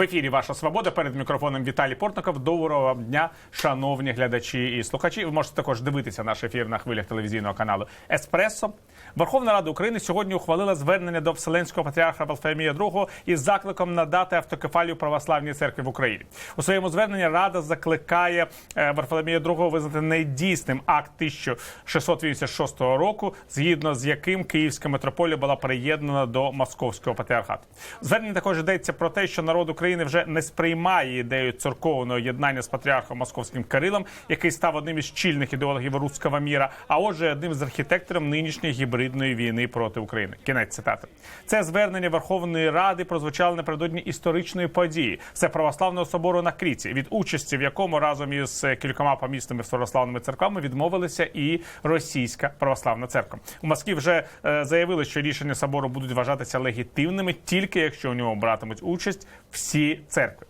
В ефірі Ваша Свобода перед мікрофоном Віталій Портников. Доброго вам дня, шановні глядачі і слухачі. Ви можете також дивитися наш ефір на хвилях телевізійного каналу Еспресо. Верховна Рада України сьогодні ухвалила звернення до Вселенського патріарха Варфоломія II із закликом надати автокефалію православній церкві в Україні. У своєму зверненні Рада закликає е, Варфоломія II визнати недійсним акт 1686 року, згідно з яким Київська митрополія була приєднана до Московського патріархату. В зверненні також йдеться про те, що народ України вже не сприймає ідею церковного єднання з патріархом Московським Кирилом, який став одним із чільних ідеологів руського міра, а отже, одним з архітекторів нинішньої гібридної війни проти України. Кінець цитати. Це звернення Верховної Ради прозвучало напередодні історичної події. Це православного собору на Кріці, від участі в якому разом із е, кількома помісними православними церквами відмовилися і російська православна церква. У Москві вже е, заявили, що рішення собору будуть вважатися легітимними тільки якщо у ньому братимуть участь всі церкви.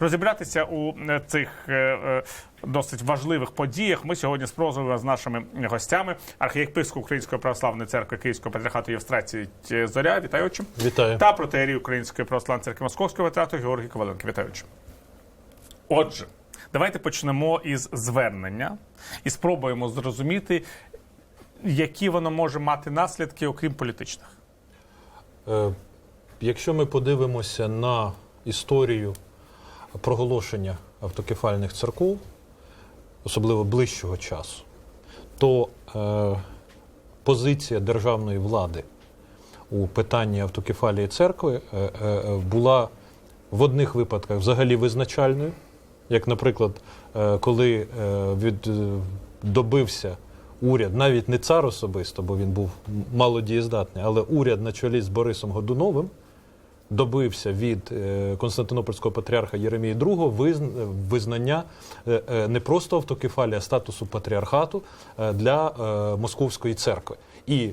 Розібратися у е, цих е, е, досить важливих подіях ми сьогодні спробуємо з нашими гостями архієпископ Української православної церкви Київського патріархату Євстрації Зоря. Вітаю отче. Вітаю. Та протеерій Української православної церкви Московського патріархату Георгій Коваленко. Вітаю отче. Отже, давайте почнемо із звернення і спробуємо зрозуміти, які воно може мати наслідки, окрім політичних. Е, Якщо ми подивимося на історію проголошення автокефальних церков, особливо ближчого часу, то е, позиція державної влади у питанні автокефалії церкви е, е, була в одних випадках взагалі визначальною, як, наприклад, е, коли е, від, е, добився уряд, навіть не цар особисто, бо він був малодієздатний, але уряд на чолі з Борисом Годуновим добився від е, Константинопольського патріарха Єремії II визн- визнання е, е, не просто автокефалії, а статусу патріархату е, для е, Московської церкви. І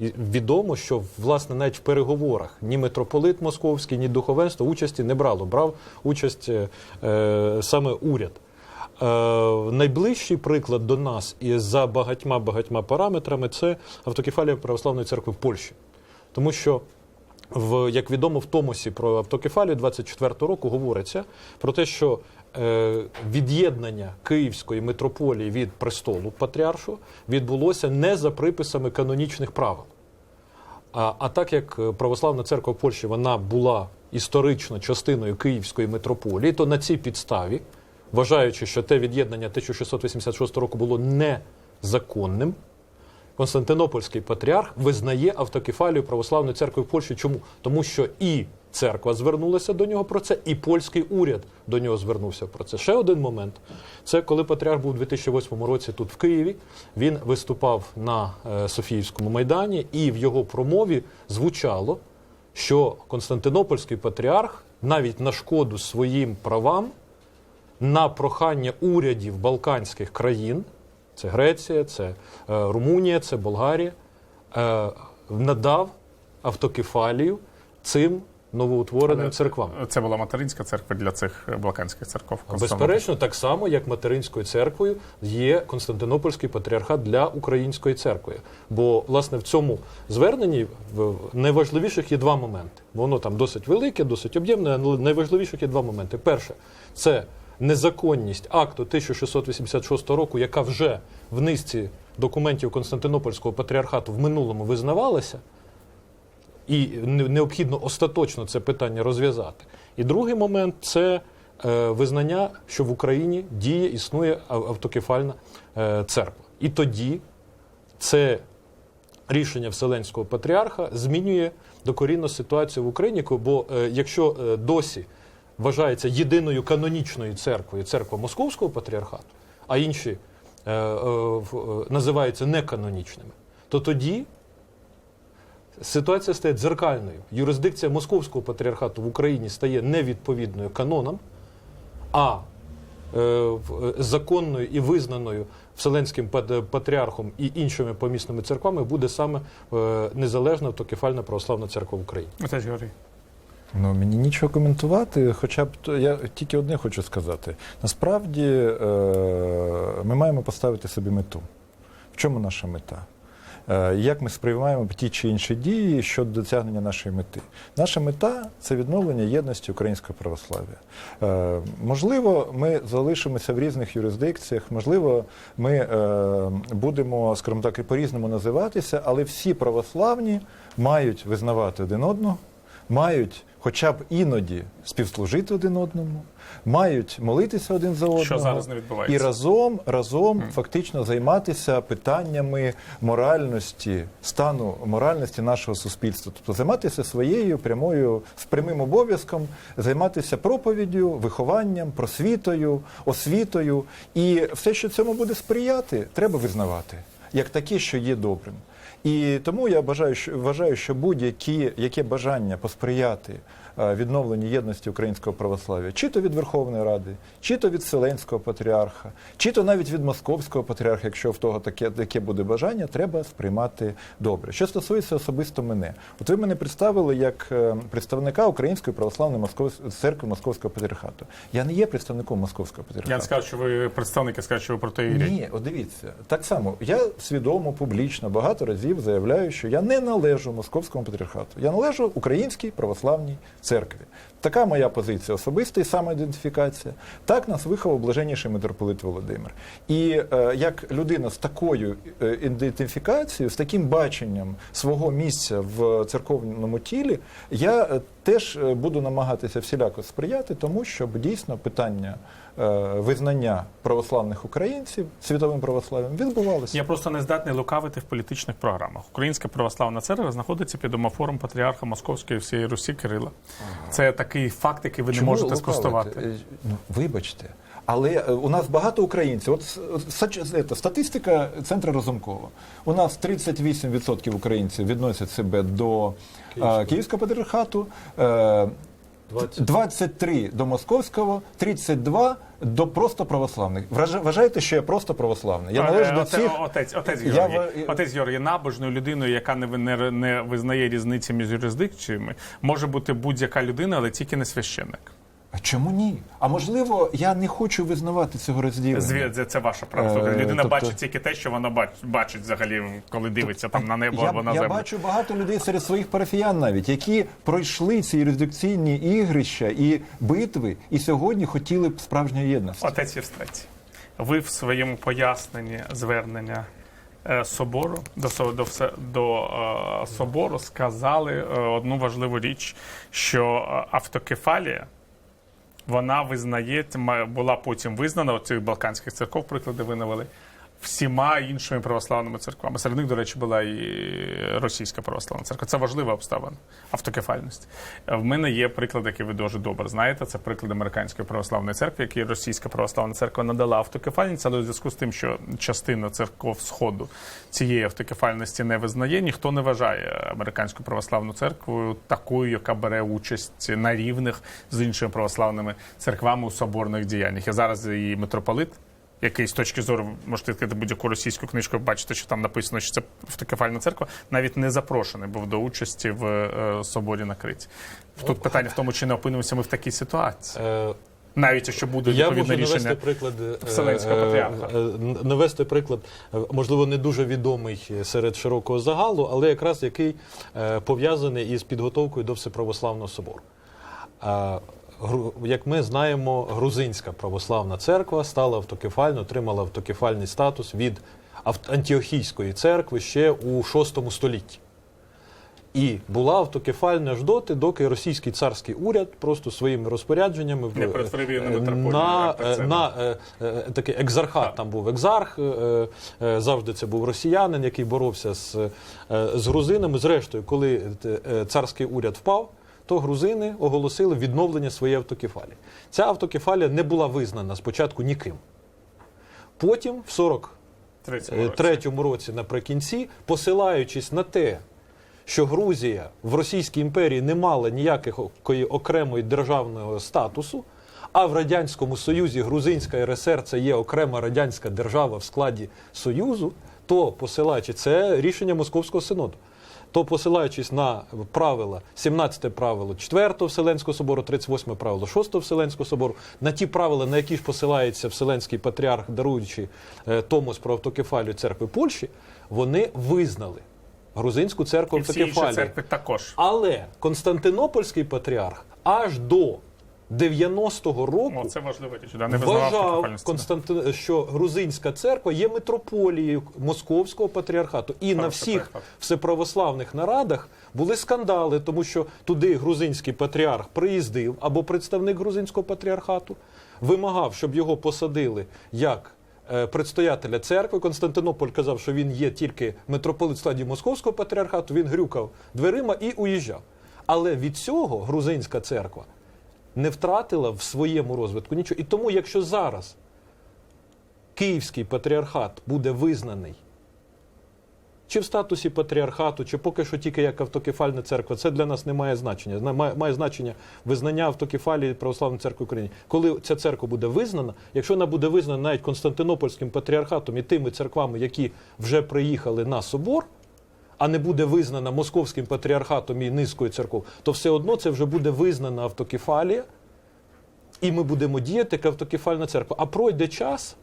відомо, що власне навіть в переговорах ні митрополит Московський, ні духовенство участі не брало. Брав участь е, е, саме уряд. Е, найближчий приклад до нас і за багатьма багатьма параметрами це автокефалія православної церкви в Польщі. Тому що в як відомо в Томосі про автокефалію 24 року говориться про те, що е, від'єднання Київської митрополії від престолу патріаршу відбулося не за приписами канонічних правил. А, а так як православна церква в Польщі вона була історично частиною Київської митрополії, то на цій підставі, вважаючи, що те від'єднання 1686 року було незаконним, Константинопольський патріарх визнає автокефалію православної церкви в Польщі. Чому? Тому що і церква звернулася до нього про це, і польський уряд до нього звернувся про це. Ще один момент. Це коли патріарх був у 2008 році тут в Києві. Він виступав на е, Софіївському майдані, і в його промові звучало, що Константинопольський патріарх навіть на шкоду своїм правам на прохання урядів балканських країн, це Греція, це е, Румунія, це Болгарія, е, надав автокефалію цим новоутвореним церквам. Це була материнська церква для цих балканських церков. Безперечно, так само, як материнською церквою є Константинопольський патріархат для української церкви. Бо, власне, в цьому зверненні в- найважливіших є два моменти. Воно там досить велике, досить об'ємне, але найважливіших є два моменти. Перше, це незаконність акту 1686 року, яка вже в низці документів Константинопольського патріархату в минулому визнавалася. І необхідно остаточно це питання розв'язати. І другий момент це е, визнання, що в Україні діє, існує автокефальна е, церква. І тоді це рішення Вселенського патріарха змінює докорінно ситуацію в Україні, бо е, якщо досі вважається єдиною канонічною церквою церква Московського патріархату, а інші е, е, е, називаються неканонічними, то тоді ситуація стає дзеркальною. Юрисдикція Московського патріархату в Україні стає невідповідною канонам, а е, е, законною і визнаною Вселенським патріархом і іншими помісними церквами буде саме е, незалежна автокефальна православна церква в Україні. Ж Георгій. Ну, мені нічого коментувати, хоча б то- я тільки одне хочу сказати. Насправді е, ми маємо поставити собі мету. В чому наша мета? е, як ми сприймаємо ті чи інші дії щодо досягнення нашої мети. Наша мета це відновлення єдності українського православ'я. Е, Можливо, ми залишимося в різних юрисдикціях, можливо, ми е, будемо, скажімо так, і по-різному називатися, але всі православні мають визнавати один одного, мають хоча б іноді співслужити один одному, мають молитися один за одного. Що зараз не відбувається. І разом, разом фактично займатися питаннями моральності, стану моральності нашого суспільства. Тобто займатися своєю прямою, з прямим обов'язком, займатися проповіддю, вихованням, просвітою, освітою. І все, що цьому буде сприяти, треба визнавати як таке, що є добрим. І тому я бажаю, що вважаю, що будь-які яке бажання посприяти е, відновленню єдності українського православ'я, чи то від Верховної Ради, чи то від Вселенського патріарха, чи то навіть від Московського патріарха, якщо в того таке, таке буде бажання, треба сприймати добре. Що стосується особисто мене, от ви мене представили як е, представника Української православної Московської церкви Московського патріархату. Я не є представником Московського патріархату. Я не скажу, що ви представники, скажу, що ви противірять. Ні, от дивіться, так само я свідомо, публічно багато разів заявляю, що я не належу московському патріархату. Я належу українській православній церкві. Така моя позиція особиста і самоідентифікація. Так нас виховав блаженніший митрополит Володимир. І е, як людина з такою е, ідентифікацією, з таким баченням свого місця в церковному тілі, я е, теж е, буду намагатися всіляко сприяти тому, щоб дійсно питання е, визнання православних українців світовим православ'ям відбувалося. Я просто не здатний лукавити в політичних програмах. Українська православна церква знаходиться під домофором патріарха Московської всієї Русі Кирила. Це такий факт, який ви не можете лукавити? спростувати. Е, Ну, вибачте. Але е, у нас багато українців. От с- статистика центру Разумкова. У нас 38% українців відносять себе до Київського. е, Київського патріархату, 20. 23 до московського, 32 до просто православних. Вража- Вважаєте, що я просто православний? Я належу до цих. отець, отець Я Георгій. в- Отець Георгій, набожною людиною, яка не, ви- не, не визнає різниці між юрисдикціями, може бути будь-яка людина, але тільки не священник. А чому ні? А можливо, я не хочу визнавати цього розділення. Зві- Це, ваша права. Е, Людина тобто- бачить тільки те, що вона бач- бачить взагалі, коли дивиться там на небо я, або на землю. я бачу багато людей серед своїх парафіян навіть, які пройшли ці юрисдикційні ігрища і битви, і сьогодні хотіли б справжньої єдності. Отець Євстратій, ви в своєму поясненні звернення е, собору до, до, до е, собору сказали одну важливу річ, що автокефалія. Вона визнає, була потім визнана от цих балканських церков, приклади ви навели, всіма іншими православними церквами. Серед них, до речі, була і російська православна церква. Це важлива обставина автокефальність. Е, В мене є приклад, який ви дуже добре знаєте. Це приклад американської православної церкви, який російська православна церква надала автокефальність, але у зв'язку з тим, що частина церков сходу цієї автокефальності не визнає, ніхто не вважає американську православну церкву такою, яка бере участь на рівних з іншими православними церквами у соборних діяннях. Я зараз і митрополит який з точки зору можете відкрити будь-яку російську книжку, бачите, що там написано, що це автокефальна церква, навіть не запрошений був до участі в е, соборі на Криті. Тут питання в тому, чи не опинимося ми в такій ситуації, Е, навіть якщо буде Я відповідне можу навести рішення. приклад е, Вселенського е, патріарха. е, навести приклад, можливо, не дуже відомий серед широкого загалу, але якраз який пов'язаний із підготовкою до Всеправославного собору. Як ми знаємо, грузинська православна церква стала автокефальною, отримала автокефальний статус від Антіохійської церкви ще у VI столітті. І була автокефальна аж доти, доки російський царський уряд просто своїми розпорядженнями в- на е, на, на е, е, такий екзархат. Там був екзарх, завжди це був росіянин, який боровся з, з грузинами. Зрештою, коли царський уряд впав, то грузини оголосили відновлення своєї автокефалії. Ця автокефалія не була визнана спочатку ніким. Потім, в 40 Третьому році. році наприкінці, посилаючись на те, що Грузія в Російській імперії не мала ніякої окремої державного статусу, а в Радянському Союзі Грузинська РСР це є окрема радянська держава в складі Союзу, то посилаючи це рішення Московського синоду. То посилаючись на правила, 17 правило 4 Вселенського собору, 38 правило 6 Вселенського собору, на ті правила, на які ж посилається Вселенський патріарх, даруючи е, Томос про автокефалію церкви Польщі, вони визнали грузинську церкву І всі інші автокефалії. церкви також. Але Константинопольський патріарх аж до 90-го року О, це важливо, річ, да, не вважав. Константин, що грузинська церква є митрополією Московського патріархату. І на всіх приклад. всеправославних нарадах були скандали, тому що туди грузинський патріарх приїздив або представник грузинського патріархату, вимагав, щоб його посадили як. е, Предстоятеля церкви Константинополь казав, що він є тільки митрополит складі Московського патріархату. Він грюкав дверима і уїжджав. Але від цього грузинська церква не втратила в своєму розвитку нічого. І тому, якщо зараз Київський патріархат буде визнаний чи в статусі патріархату, чи поки що тільки як автокефальна церква, це для нас не має значення. Має, має значення визнання автокефалії Православної церкви України. Коли ця церква буде визнана, якщо вона буде визнана навіть Константинопольським патріархатом і тими церквами, які вже приїхали на собор, а не буде визнана московським патріархатом і низкою церков, то все одно це вже буде визнана автокефалія, і ми будемо діяти як автокефальна церква. А пройде час,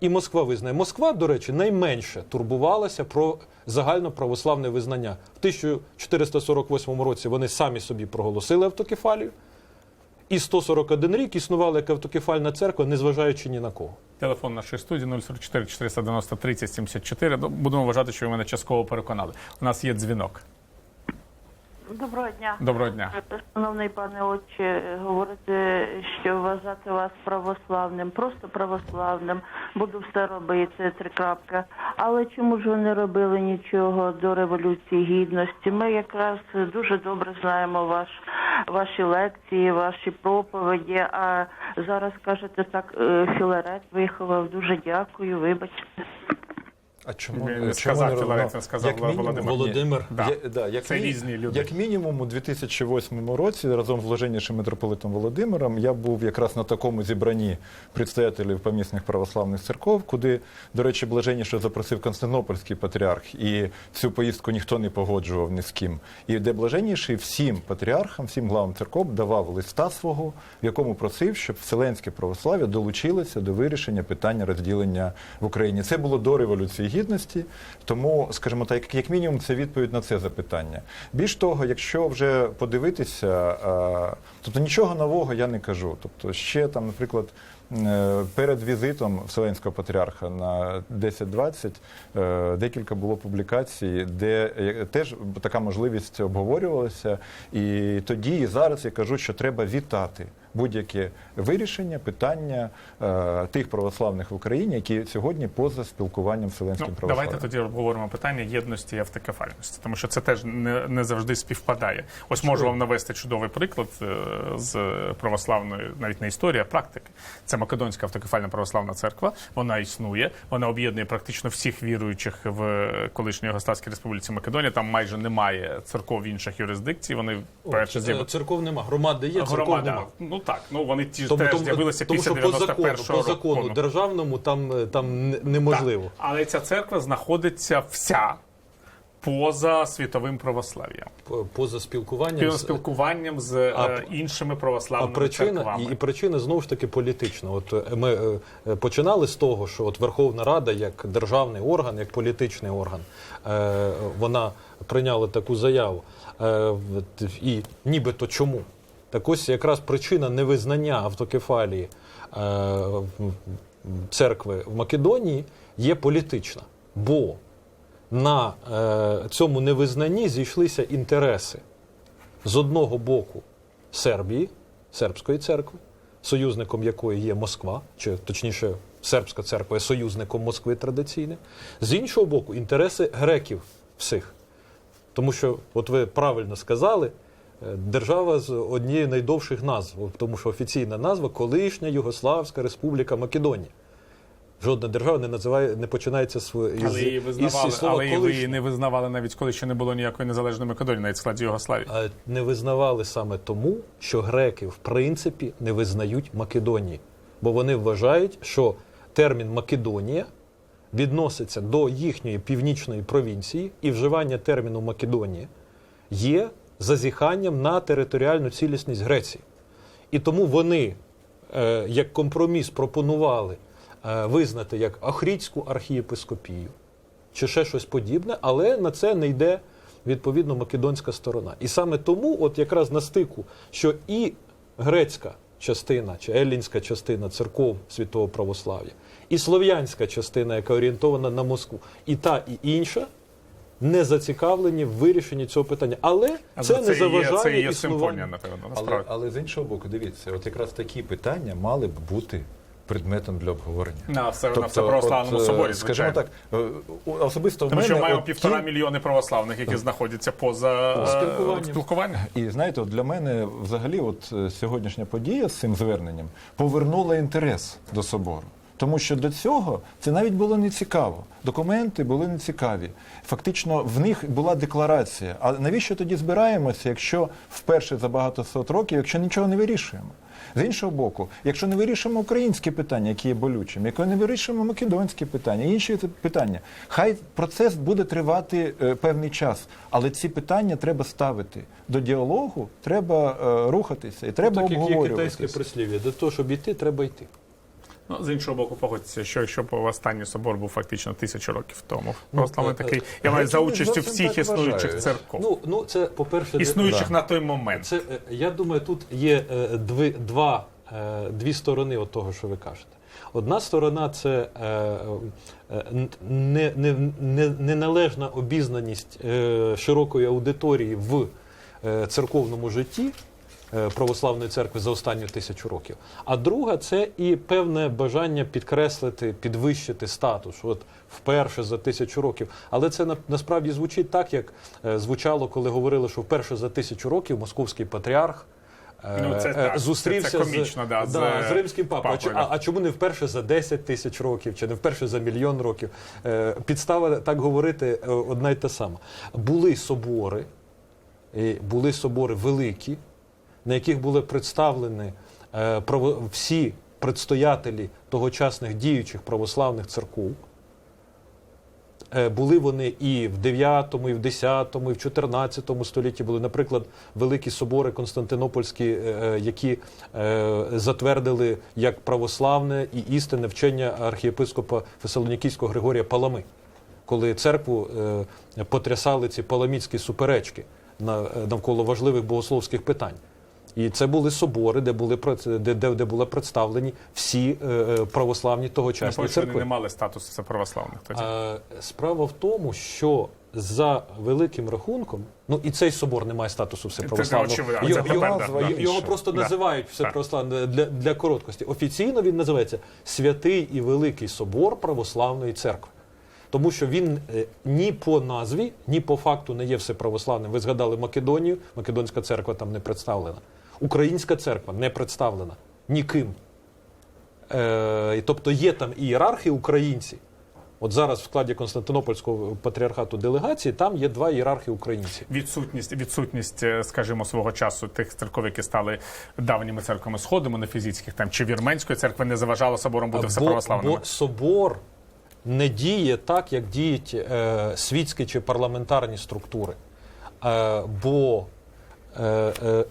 і Москва визнає. Москва, до речі, найменше турбувалася про загальноправославне визнання. В 1448 році вони самі собі проголосили автокефалію, і 141 рік існувала як автокефальна церква, незважаючи ні на кого. Телефон нашої студії 044 490 30 74. Ну, Будемо вважати, що ви мене частково переконали. У нас є дзвінок. Доброго дня. Доброго дня. Шановний пане отче, говорите, що вважати вас православним, просто православним, буду все робити, три крапка. Але чому ж ви не робили нічого до Революції Гідності? Ми якраз дуже добре знаємо ваш, ваші лекції, ваші проповіді, а зараз кажете так, е, Філарет виховав. Дуже дякую, вибачте. А чому, сказав, не Філарет, робив? сказав, Як мінімум, Володимир. Володимир. Да. Я- да, як Це мі- різні люди. Як мінімум, у 2008 році разом з блаженнішим митрополитом Володимиром я був якраз на такому зібранні предстоятелів помісних православних церков, куди, до речі, блаженніше запросив Константинопольський патріарх, і цю поїздку ніхто не погоджував ні з ким. І де блаженніший всім патріархам, всім главам церков давав листа свого, в якому просив, щоб вселенське православ'я долучилося до вирішення питання розділення в Україні. Це було до Революції Гідності, тому, скажімо так, як- мінімум, це відповідь на це запитання. Більш того, якщо вже подивитися, е, тобто нічого нового я не кажу. Тобто, ще там, наприклад. е, Перед візитом Вселенського патріарха на 10-20 е, декілька було публікацій, де теж така можливість обговорювалася. І тоді і зараз я кажу, що треба вітати будь-яке вирішення питання е, тих православних в Україні, які сьогодні поза спілкуванням Вселенським Ну, православ'ям. давайте тоді обговоримо питання єдності і автокефальності, тому що це теж не, не завжди співпадає. Ось можу вам навести чудовий приклад е, з православної, навіть не історії, а практики. Це Македонська автокефальна православна церква. Вона існує, вона об'єднує практично всіх віруючих в колишній Югославській республіці Македонія. Там майже немає церков інших юрисдикцій. Вони перші О, з'яви- е, Церков нема, громади є, церков Громада. нема. Ну так, ну вони ті ж теж з'явилися тому після що по закону, 91-го по закону державному там, е, там неможливо. Так. Але ця церква знаходиться вся поза світовим православ'ям, Поза спілкуванням. спілкуванням з е, А- іншими А православними причина церквами. і, причина знову ж таки політична. От е, ми е, е, починали з того, що от Верховна Рада, як державний орган, як політичний орган, е, вона прийняла таку заяву. Е, і нібито чому? Так ось якраз причина невизнання автокефалії е, церкви в Македонії є політична. Бо на е, цьому невизнанні зійшлися інтереси з одного боку Сербії, сербської церкви, союзником якої є Москва, чи точніше, сербська церква є союзником Москви традиційним, з іншого боку, інтереси греків всіх. Тому що, от ви правильно сказали, держава з однією з найдовших назв, тому що офіційна назва колишня Югославська Республіка Македонія. Жодна держава не називає, не починається з, Але її визнавали, із слова але і ви її не визнавали навіть коли ще не було ніякої незалежної Македонії, навіть складі Югославії. Не визнавали саме тому, що греки в принципі не визнають Македонії, бо вони вважають, що термін Македонія відноситься до їхньої північної провінції і вживання терміну Македонія є зазіханням на територіальну цілісність Греції. І тому вони, е, як компроміс, пропонували е, визнати як Ахрідську архієпископію чи ще щось подібне, але на це не йде відповідно македонська сторона. І саме тому, от якраз на стику, що і грецька частина чи еллінська частина церков святого православ'я, і слов'янська частина, яка орієнтована на Москву, і та, і інша. Не зацікавлені в вирішенні цього питання, але А це це, не є, заважає це є симфонія, напевно, Але, але з іншого боку, дивіться, от якраз такі питання мали б бути предметом для обговорення. На все, на Тобто, всеправославному от, е, соборі, скажімо так, е, особисто в Тому мене що маємо от півтора ті- мільйони православних, які знаходяться поза е, Спілкуванням. спілкуванням. І знаєте, от для мене взагалі, от сьогоднішня подія з цим зверненням повернула інтерес до собору. Тому що до цього це навіть було не цікаво. Документи були не цікаві. Фактично, в них була декларація. А навіщо тоді збираємося, якщо вперше за багато сот років, якщо нічого не вирішуємо? З іншого боку, якщо не вирішимо українські питання, які є болючими, якщо не вирішимо македонські питання, інші питання, хай процес буде тривати е, певний час, але ці питання треба ставити до діалогу, треба е, рухатися і треба так як є обговорювати. китайське прислів'я, до того, щоб йти, треба йти. Ну, з іншого боку, погодьтеся, що якщо б останній собор був фактично тисячу років тому, Ну, православний е, такий, я маю за участю всіх існуючих церков, Ну, ну це по-перше, існуючих да. на той момент. Це, е, я думаю, тут є е, дві, два, е, дві сторони от того, що ви кажете. Одна сторона це не, не, не, неналежна обізнаність широкої аудиторії в церковному житті. Е, Православної церкви за останню тисячу років. А друга це і певне бажання підкреслити, підвищити статус. От вперше за тисячу років. Але це на, насправді звучить так, як е, звучало, коли говорили, що вперше за тисячу років московський патріарх. е, Ну, це так, зустрівся це- це комічно, з, да, з, з римським папою. А, папою, а, а чому не вперше за 10 тисяч років, чи не вперше за мільйон років? Підстава так говорити одна й та сама. Були собори, і були собори великі, на яких були представлені е, всі предстоятелі тогочасних діючих православних церков. Е, Були вони і в 9, і в 10, і в 14 столітті були, наприклад, великі собори Константинопольські, е, які затвердили як православне і істинне вчення архієпископа Фесалонікійського Григорія Палами, коли церкву потрясали ці паламіцькі суперечки навколо важливих богословських питань. І це були собори, де були де, де, де були представлені всі е, е, православні тогочасні повинні, вони не мали статусу все православних тоді. Е, Справа в тому, що за великим рахунком, ну і цей собор не має статусу всеправославного. очевидно, Його, це його, тепер, да, його- да. просто Да. називають всеправославним для, для короткості. Офіційно він називається Святий і Великий Собор Православної Церкви. Тому що він е, ні по назві, ні по факту не є всеправославним. Ви згадали Македонію, Македонська церква там не представлена. Українська церква не представлена ніким. Е, тобто є там ієрархи українці. От зараз в складі Константинопольського патріархату делегації там є два ієрархи українці. Відсутність, відсутність, е, скажімо, свого часу тих церков, які стали давніми церквами сходу монофізитських там чи вірменської церкви, не заважало собором бути все бо, православними. бо собор не діє так, як діють е, світські чи парламентарні структури. Е, бо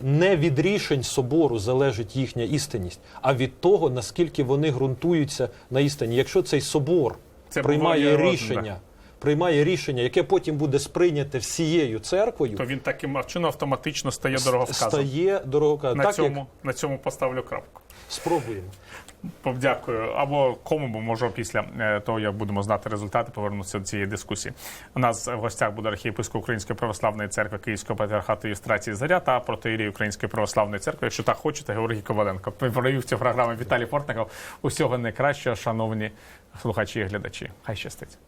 не від рішень собору залежить їхня істинність, а від того, наскільки вони ґрунтуються на істині. Якщо цей собор Це приймає рішення, приймає рішення, яке потім буде сприйняте всією церквою, То він таким чином автоматично стає дороговказом. стає дороговказом. На Так цьому, як на цьому поставлю крапку. спробуємо. Дякую. Або кому бо може після е, того, як будемо знати результати, повернутися до цієї дисkusії. У нас в гостях буде архієпископ Української православної церкви Київського патріархату Єстрації Заря та протоїрій Української православної церкви. Якщо так хочете, Георгій Коваленко. Провів цю програму Віталій Портников. Усього найкращого, шановні слухачі і глядачі. Хай щастить.